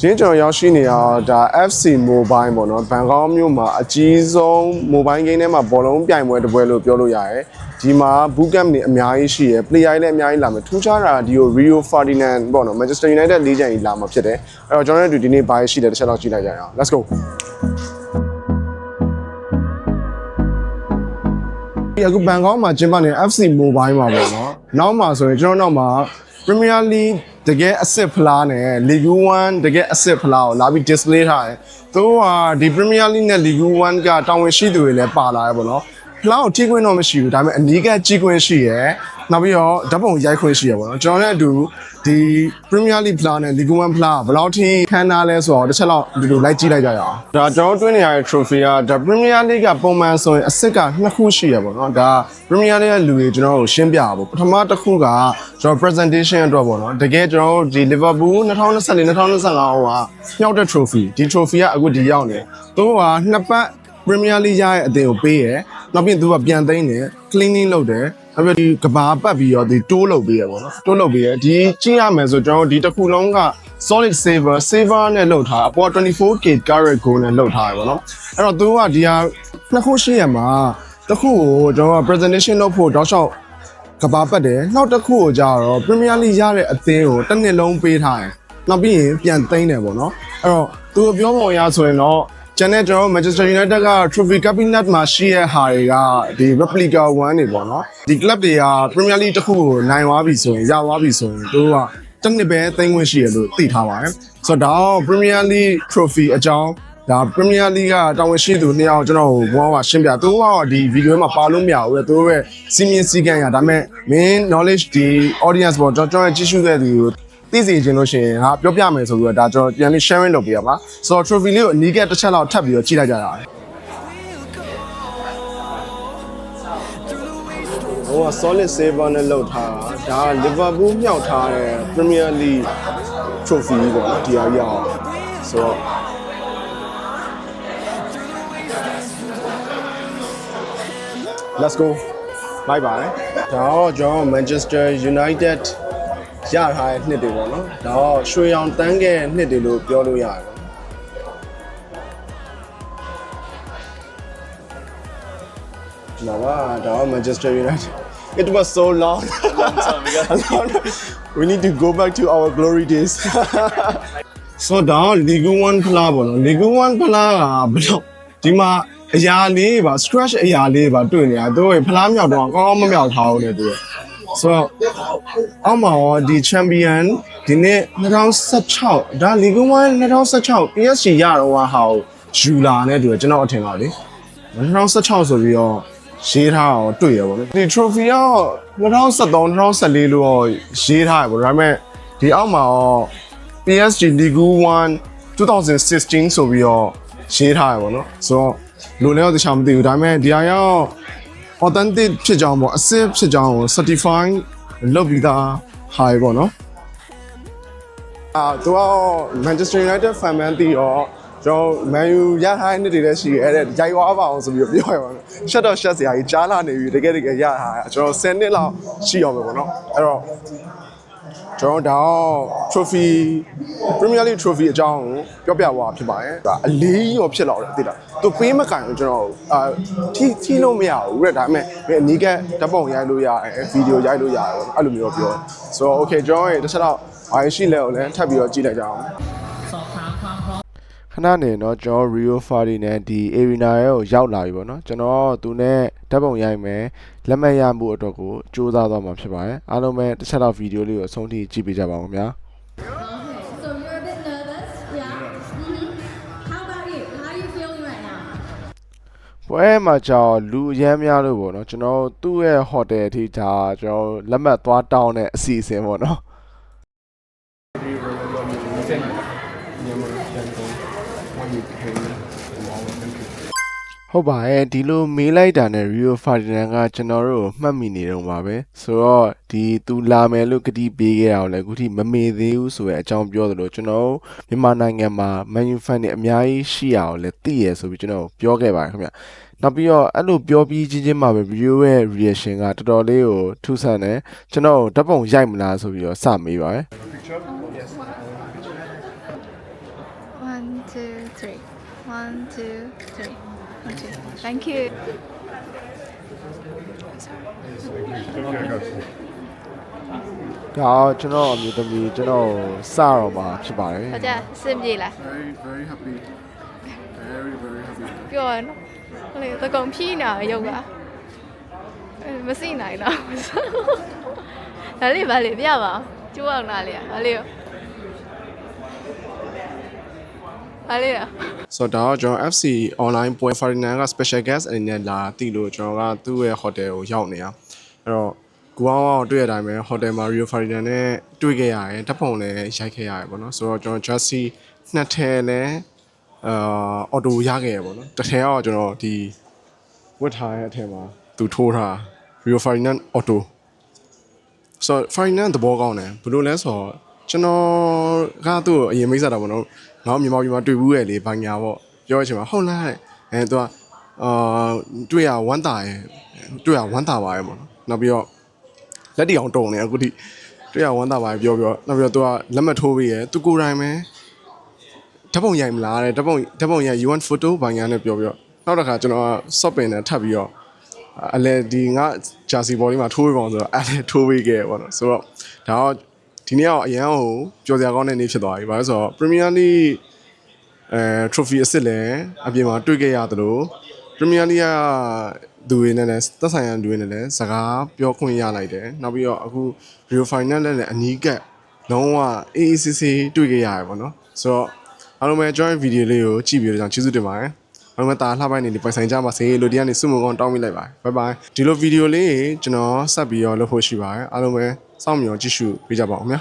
ဒီကျွန်တော်ရောက်ရှိနေတာဒါ FC Mobile ပေါ့နော်ဘန်ကောက်မြို့မှာအကြီးဆုံး mobile game ထဲမှာဘောလုံးပြိုင်ပွဲတစ်ပွဲလို့ပြောလို့ရတယ်ဒီမှာ boot camp တွေအများကြီးရှိရယ် player တွေလည်းအများကြီးလာမယ်ထူးခြားတာဒီကို Rio Ferdinand ပေါ့နော် Manchester United လေးချန်ကြီးလာမှာဖြစ်တယ်အဲ့တော့ကျွန်တော်တို့ဒီနေ့ဘာရှိတယ်တစ်ချက်တော့ကြည့်လိုက်ကြရအောင် let's go ဒီအခုဘန်ကောက်မှာကျင်းပနေတဲ့ FC Mobile မှာပေါ့နော်နောက်မှာဆိုရင်ကျွန်တော်နောက်မှာ Premier League တကယ်အစ်စ်ဖလားနဲ့ League 1တကယ်အစ်စ်ဖလားကိုလာပြီး display ထားတယ်။သူကဒီ Premier League နဲ့ League 1ကတာဝန်ရှိသူတွေလည်းပါလာရပေါ့နော်။ဖလားကိုထိခွင့်တော့မရှိဘူးဒါပေမဲ့အနီးကပ်ကြီးခွင့်ရှိရယ်။ နောက်ပြီးတော့ဓာတ်ပုံရိုက်ခွင့်ရှိရယ်ပေါ့နော်။ကျွန်တော်လည်းအတူဒီ Premier League ဖလားနဲ့ League 1ဖလားဘယ်လောက်ထိခန်းနာလဲဆိုတော့တစ်ချက်လောက်ဒီလိုလိုက်ကြည့်လိုက်ကြရအောင်။ဒါကျွန်တော်တွင်းနေရတဲ့ trophy ကဒါ Premier League ကပုံမှန်ဆိုရင်အစ်စ်ကနှစ်ခုရှိရယ်ပေါ့နော်။ဒါ Premier League ရဲ့လူတွေကျွန်တော်တို့ရှင်းပြပါဘူး။ပထမတစ်ခုကကျွန်တော် presentation အတွက်ပေါ့နော်။တကယ်ကျွန်တော်တို့ဒီ Liverpool 2024 2025ဟိုကမြောက်တဲ့ trophy ဒီ trophy ကအခုဒီရောက်နေ။သူကနှစ်ပတ် Premier League ရရဲ့အသင်းကိုပေးရယ်။နောက်ပြီးသူကပြန်သိမ်းတယ် cleaning လုပ်တယ်။ နောက်ပြီးဒီကဘာပတ်ပြီးတော့ဒီတိုးလုပ်ပေးရပေါ့နော်။တိုးလုပ်ပေးရဒီကြည့်ရမယ်ဆိုကျွန်တော်တို့ဒီတစ်ခုလုံးက solid saver saver နဲ့လုပ်ထားအပေါ် 24k carat gold နဲ့လုပ်ထားရပေါ့နော်။အဲ့တော့သူကဒီဟာနှစ်ခုရှိရမှာတစ်ခုကိုကျွန်တော်က presentation လုပ်ဖို့တောက်လျှောက်ကဘာပတ်တယ်နောက်တစ်ခုကိုကြတော့ Premier League ရတဲ့အသင်းကိုတစ်နှစ်လုံးပေးထားတယ်နောက်ပြီးရင်ပြန်သိမ်းတယ်ပေါ့နော်အဲ့တော့သူပြောပုံရဆိုရင်တော့ ကျန်တဲ့ကျွန်တော် Manchester United က Trophy Cabinet မှာရှိတဲ့ဟာတွေကဒီ replica 1တွေပေါ့နော်ဒီ club တွေက Premier League တစ်ခုကိုနိုင်သွားပြီဆိုရင်ရသွားပြီဆိုရင်သူကတစ်နှစ်ပဲသိမ်းခွင့်ရှိရလို့သိထားပါတယ်ဆိုတော့ဒါတော့ Premier League Trophy အကြောင်းဒါ Premier League ကတာဝန်ရှိသူနှစ်ယောက်ကျွန်တော်ကိုဘောကရှင်းပြသူကဒီဗီဒီယိုမှာပါလို့မရဘူးလေသူတို့ရဲ့စီမင်းစည်းကမ်းရဒါပေမဲ့ main knowledge ဒီ audience ပေါ့ကျွန်တော်ကျွန်တော်ကြည့်ရှုတဲ့သူကို သိစေချင်လို့ရှိရင်ဟာပြောပြမယ်ဆိုပြီးတော့ဒါကျွန်တော်ပြန်ပြီး sharing လုပ်ပေးရပါဆိုတော့ trophy လေးကိုအနီးကပ်တစ်ချက်လောက်ထပ်ပြီးတော့ကြည့်လိုက်ကြရအောင်ဟိုက solid saver နဲ့လောက်ထားတာဒါက Liverpool မြောက်ထားတဲ့ Premier League trophy ပေါ့နော်ဒီဟာကြီးအောင်ဆိုတော့ let's go bye bye ဒါတော့ကျွန်တော် Manchester United ရထားတဲ့နှစ်တွေပေါ့နော်ဒါတော့ရွှေရောင်တန်းခဲ့တဲ့နှစ်တွေလို့ပြောလို့ရတယ်ပေါ့နော်ဒါကဒါတော့ Manchester United it was so long long time ago. we need to go back to our glory days so ဒါက League 1ဖလားပေါ့နော် League 1ဖလားကဘယ်တော့ဒီမှာအရာလေးပါ scratch အရာလေးပါတွေ့နေတာသူကဖလားမြောက်တော့ကောင်းကောင်းမမြောက်ထားဘူးလေသူက ဆိုတော့အောက်မှာရောဒီ champion ဒီနေ့2016ဒါ League 1 2016 PSG ရတော့ဟာဟိုယူလာနဲ့တူတယ်ကျွန်တော်အထင်ပါလေ2016ဆိုပြီးတော့ရေးထားအောင်တွေ့ရပါဘောလေဒီ trophy က2013 2014လို့တော့ရေးထားရပါဒါပေမဲ့ဒီအောက်မှာရော PSG League 1 2016ဆိုပြီးတော့ရေးထားရပါတော့ဆိုတော့လိုလဲတော့တခြားမသိဘူးဒါပေမဲ့ဒီဟာရောက် authentic ဖြစ်ကြောင်းပေါ့အစစ်ဖြစ်ကြောင်းကို certify လုပ်ပြီးသားဟာရပေါ့နော်အာသူက Manchester United fan မှန်းပြီးတော့ကျွန်တော် Man U ရထားတဲ့နှစ်တွေလည်းရှိခဲ့တဲ့ရိုက်ဝါပါအောင်ဆိုပြီးတော့ပြောရပါတော့ရှက်တော့ရှက်စရာကြီးကြားလာနေပြီတကယ်တကယ်ရထားတာကျွန်တော်10နှစ်လောက်ရှိအောင်ပဲပေါ့နော်အဲ့တော့ ကျွန်တော်တော့ trophy Premier League trophy အကြောင်းကိုပြောပြသွားဖြစ်ပါတယ်ဒါအလေးကြီးရောဖြစ်လာတယ်သိလားသူပေးမကန်ဘူးကျွန်တော်အာထီထီလို့မရဘူးတဲ့ဒါပေမဲ့အနီးကဓာတ်ပုံရိုက်လို့ရတယ်ဗီဒီယိုရိုက်လို့ရတယ်ပေါ့အဲ့လိုမျိုးပြောတယ်ဆိုတော့ okay ကျွန်တော်ရဲ့တစ်ချက်တော့ဘာရှိလဲကိုလည်းထပ်ပြီးတော့ကြည့်လိုက်ကြအောင် ခဏနေတော့ကျွန်တော် Rio Fari နဲ့ဒီ Arena ရဲ့ကိုရောက်လာပြီပေါ့နော်ကျွန်တော်သူနဲ့ဓာတ်ပုံရိုက်မယ်လက်မှတ်ရမှုအတွက်ကိုစူးစမ်းသွားမှာဖြစ်ပါတယ်အားလုံးပဲတစ်ချက်တော့ဗီဒီယိုလေးကိုအဆုံးထိကြည့်ပေးကြပါဦးခင်ဗျာ Okay, so you're a bit nervous, yeah? Mm-hmm. How about you? How are you feeling right now? ပွဲမှာကြောင်လူအများများလို့ပေါ့နော်ကျွန်တော်သူ့ရဲ့ဟိုတယ်အထိဒါကျွန်တော်လက်မှတ်သွားတောင်းတဲ့အစီအစဉ်ပေါ့နော် ဟုတ်ပါရဲ့ဒီလိုမေးလိုက်တာနဲ့ Rio Ferdinand ကကျွန်တော်တို့ကိုမှတ်မိနေတော့ပါပဲဆိုတော့ဒီသူလာမယ်လို့ကတိပေးခဲ့တာကိုလည်းအခုထိမမေ့သေးဘူးဆိုရဲအကြောင်းပြောသလိုကျွန်တော်တို့မြန်မာနိုင်ငံမှာ Man U fan တွေအများကြီးရှိရအောင်လည်းသိရဆိုပြီးကျွန်တော်ပြောခဲ့ပါတယ်ခင်ဗျနောက်ပြီးတော့အဲ့လိုပြောပြီးချင်းချင်းမှာပဲ Rio ရဲ့ reaction ကတော်တော်လေးကိုထူးဆန်းတယ်ကျွန်တော်ဓာတ်ပုံရိုက်မလားဆိုပြီးတော့စမေးပါတယ် One, two, three. One, two, three. One, two. Thank you. ဒါကျွန်တော်အမျိုးသမီးကျွန်တော်စတော့မှာဖြစ်ပါတယ်ဟုတ်ကြအဆင်ပြေလား very very happy very very happy ပြောရနော်ဟိုလေတကုံဖြီးနေတာရုပ်ကအဲမစိနိုင်တော့ဒါလေးပါလေပြပါအောင်ကျိုးအောင်လားလေဟာလေး ရောဟာလေးရောဆိုတော့ကျွန်တော် FC online ပွဲ Ferdinand က special guest အနေနဲ့လာတည်လို့ကျွန်တော်ကသူ့ရဲ့ hotel ကိုရောက်နေတာအဲ့တော့ကိုအောင်အောင်တွေ့ရတိုင်းပဲ hotel မှာ Rio Ferdinand နဲ့တွေ့ခဲ့ရတယ်ဓာတ်ပုံလည်းရိုက်ခဲ့ရတယ်ပေါ့နော်ဆိုတော့ကျွန်တော် Jersey နှစ်ထည်လည်းအာအော်တိုရခဲ့ရပေါ့နော်တစ်ထည်ကတော့ကျွန်တော်ဒီဝတ်ထားတဲ့အထည်မှာသူထိုးထား Rio Ferdinand auto ဆိုတော့ Ferdinand သဘောကောင်းတယ်ဘယ်လိုလဲဆိုတော့ကျွန်တော်ကသူ့ကိုအရင်မိတ်ဆက်တာပေါ့နော် ငါ့မြန်မာပြည်မှာတွေ့ဘူးရဲ့လေဘာညာပေါ့ပြောရချင်မှာဟုတ်လားတဲ့အဲသူကအာတွေ့ရဝမ်းသာရယ်တွေ့ရဝမ်းသာပါရယ်ပေါ့နော်နောက်ပြီးတော့လက်တီအောင်တုံနေအခုထိတွေ့ရဝမ်းသာပါရယ်ပြောပြောနောက်ပြီးတော့သူကလက်မှတ်ထိုးပေးရယ်သူကိုယ်တိုင်ပဲဓာတ်ပုံရိုက်မလားတဲ့ဓာတ်ပုံဓာတ်ပုံရိုက် you want photo ဘာညာနဲ့ပြောပြောနောက်တစ်ခါကျွန်တော်က shopping နဲ့ထပ်ပြီးတော့အလဲဒီငါဂျာစီဘော်လေးမှာထိုးပေးပါအောင်ဆိုတော့အဲ့လဲထိုးပေးခဲ့ပေါ့နော်ဆိုတော့ဒါတော့ ဒီနေ့ကတော့အရန်ကိုကြော်စရာကောင်းတဲ့နေ့ဖြစ်သွားပြီဘာလို့ဆိုတော့ Premier League အဲ trophy အစ်စ်လည်းအပြင်မှာတွေ့ခဲ့ရသလို Premier League ကသူတွေနဲ့လည်းသက်ဆိုင်ရာလူတွေနဲ့လည်းစကားပြောခွင့်ရလိုက်တယ်နောက်ပြီးတော့အခု Rio Final နဲ့လည်းအနီးကပ်လုံးဝအေးအေးဆေးဆေးတွေ့ခဲ့ရတယ်ပေါ့နော်ဆိုတော့အားလုံးပဲ join video လေးကိုကြည့်ပြီးတော့ကြောင့်ကျေးဇူးတင်ပါတယ်အားလုံးပဲတာလှပိုင်းနေနေပိုင်ဆိုင်ကြပါစေလို့ဒီကနေစုမုံကောင်းတောင်းမိလိုက်ပါတယ် bye bye ဒီလိုဗီဒီယိုလေးကျွန်တော်ဆက်ပြီးတော့လုပ်ဖို့ရှိပါတယ်အားလုံးပဲ စောင့်မျှော်ကြည့်ရှုပေးကြပါဦးခင်ဗျာ